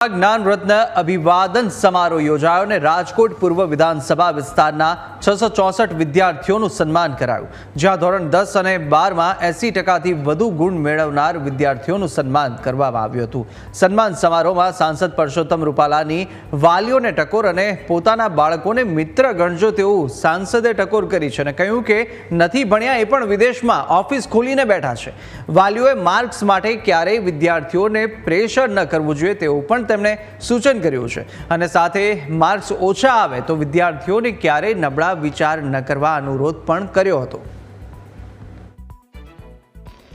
જ્ઞાન રત્ન અભિવાદન સમારોહ યોજાયો અને રાજકોટ પૂર્વ વિધાનસભા વિસ્તારના છસો ચોસઠ વિદ્યાર્થીઓનું સન્માન કરાયું. જ્યાં ધોરણ દસ અને બારમાં એસી ટકાથી વધુ ગુણ મેળવનાર વિદ્યાર્થીઓનું સન્માન કરવામાં આવ્યું હતું. સન્માન સમારોહમાં સાંસદ પરસોત્તમ રૂપાલાની વાલીઓને ટકોર અને પોતાના બાળકોને મિત્ર ગણજો તેવું સાંસદે ટકોર કરી છે અને કહ્યું કે નથી ભણ્યા એ પણ વિદેશમાં ઓફિસ ખોલીને બેઠા છે. વાલીઓએ માર્ક્સ માટે ક્યારેય વિદ્યાર્થીઓને પ્રેશર ન કરવું જોઈએ તેવું પણ તેમણે સૂચન કર્યું છે. અને સાથે માર્ક્સ ઓછા આવે તો વિદ્યાર્થીઓને ક્યારેય નબળા વિચાર ન કરવા અનુરોધ પણ કર્યો હતો.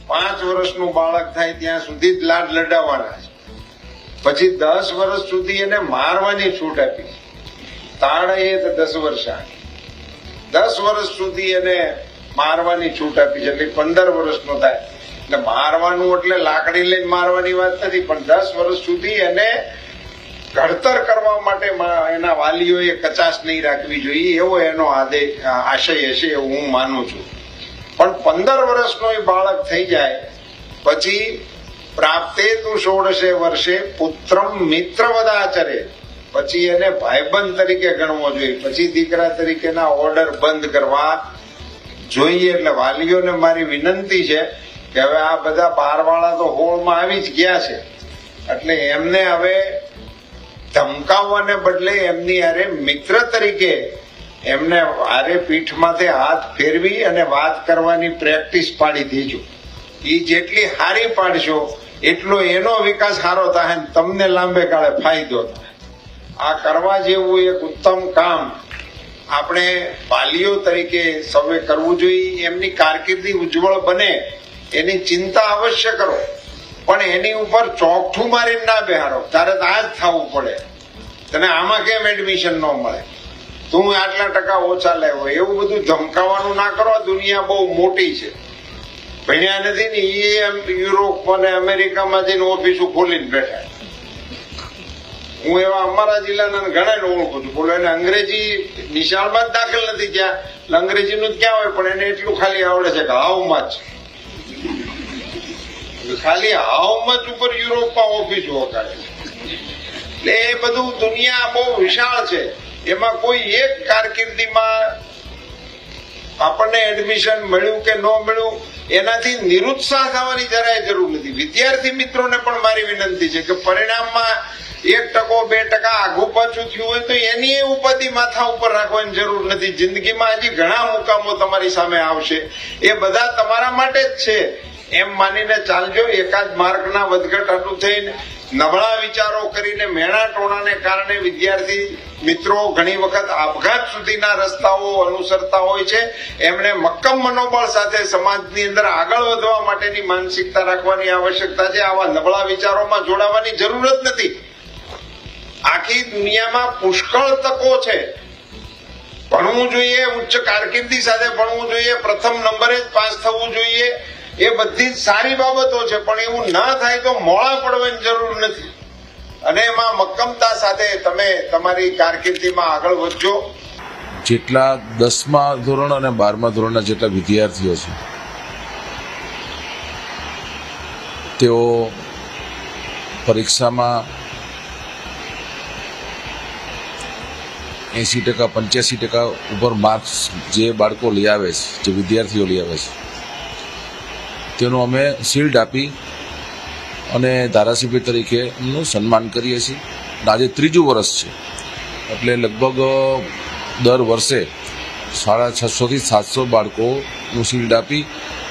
પાંચ વર્ષનું બાળક થાય ત્યાં સુધી લાડ લડાવવાના છે. પછી દસ વર્ષ સુધી એને મારવાની છૂટ આપી. તાળે તો દસ વર્ષ દસ વર્ષ સુધી એને મારવાની છૂટ આપી છે. એટલે પંદર વર્ષનો થાય. એટલે મારવાનું એટલે લાકડી લઈને મારવાની વાત નથી, પણ દસ વર્ષ સુધી એને ઘડતર કરવા માટે એના વાલીઓએ કચાશ નહીં રાખવી જોઈએ, એવો એનો આદેશ આશય હશે એવું હું માનું છું. પણ પંદર વર્ષનો એ બાળક થઈ જાય, પછી પ્રાપ્તે તું સોળસે વર્ષે પુત્રમ મિત્ર વદાચરે પછી એને ભાઈબંધ તરીકે ગણવો જોઈએ. પછી દીકરા તરીકેના ઓર્ડર બંધ કરવા જોઈએ, એટલે વાલીઓને મારી વિનંતી છે કે હવે આ બધા બારવાળા તો હોળમાં આવી જ ગયા છે. એટલે એમને હવે ધમકાવવાને બદલે એમની અરે મિત્ર તરીકે એમને હારે પીઠમાંથી હાથ ફેરવી અને વાત કરવાની પ્રેક્ટિસ પાડી દેજો. એ જેટલી હારી પાડશો, એટલો એનો વિકાસ સારો થાય ને તમને લાંબે ગાળે ફાયદો થાય. આ કરવા જેવું એક ઉત્તમ કામ આપણે વાલીઓ તરીકે સૌએ કરવું જોઈએ. એમની કારકિર્દી ઉજ્જવળ બને. એની ચિંતા અવશ્ય કરો. પણ એની ઉપર ચોકઠું મારીને ના બેહારો તારે આ જ થવું પડે. તને આમાં કેમ એડમિશન ન મળે? તું આટલા ટકા ઓછા લેવો. એવું બધું ધમકાવાનું ના કરો. દુનિયા બહુ મોટી છે. ભણ્યા નથી ને એ યુરોપ અને અમેરિકામાં જઈને ઓફિસો ખોલીને બેઠા. હું એવા અમારા જિલ્લાના ઘણા ઓળખું છું. બોલો, એને અંગ્રેજી નિશાળમાં જ દાખલ નથી એટલે અંગ્રેજીનું જ ક્યાં હોય? પણ એને એટલું ખાલી આવડે છે કે હાવમાં જ ખાલી જ ઉપર યુરોપમાં ઓફિસ વગાડે એટલે એ બધું દુનિયા બહુ વિશાળ છે. એમાં કોઈ એક કારકિર્દીમાં આપણને એડમિશન મળ્યું કે ન મળ્યું, એનાથી નિરુત્સાહ થવાની જરાય જરૂર નથી. વિદ્યાર્થી મિત્રોને પણ મારી વિનંતી છે કે પરિણામમાં એક ટકો બે ટકા આઘું પાછું થયું હોય તો એની એ ઉપાધિ માથા ઉપર રાખવાની જરૂર નથી. જિંદગીમાં હજી ઘણા મુકામો તમારી સામે આવશે. એ બધા તમારા માટે જ છે. એમ માનીને ચાલજો, એકાદ માર્કના વધઘટ આટલું થઈને નબળા વિચારો કરીને મેણા ટોણાને કારણે વિદ્યાર્થી મિત્રો ઘણી વખત આપઘાત સુધીના રસ્તાઓ અનુસરતા હોય છે. એમણે મક્કમ મનોબળ સાથે સમાજની અંદર આગળ વધવા માટેની માનસિકતા રાખવાની આવશ્યકતા છે. આવા નબળા વિચારોમાં જોડાવાની જરૂર જ નથી. આખી દુનિયામાં પુષ્કળ તકો છે. ભણવું જોઈએ, ઉચ્ચ કારકિર્દી સાથે ભણવું જોઈએ, પ્રથમ નંબરે જ પાસ થવું જોઈએ, એ બધી જ સારી બાબતો છે, પણ એવું ના થાય તો મોડા પડવાની જરૂર નથી. અને એમાં મક્કમતા સાથે તમે તમારી કારકિર્દીમાં આગળ વધજો. જેટલા દસમા ધોરણ અને બારમા ધોરણના જેટલા વિદ્યાર્થીઓ છે, તેઓ પરીક્ષામાં એંસી ટકા પંચ્યાસી ટકા ઉપર માર્ક્સ જે બાળકો લઈ આવે છે, જે વિદ્યાર્થીઓ લઈ આવે છે. તેનું અમે શિલ્ડ આપી અને ધારાસભ્ય તરીકે એમનું સન્માન કરીએ છીએ. આજે ત્રીજું વર્ષ છે. એટલે લગભગ દર વર્ષે સાડા છસોથી સાતસો બાળકોનું શિલ્ડ આપી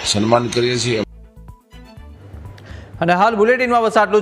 સન્માન કરીએ છીએ. અને હાલ બુલેટિનમાં બસ આટલું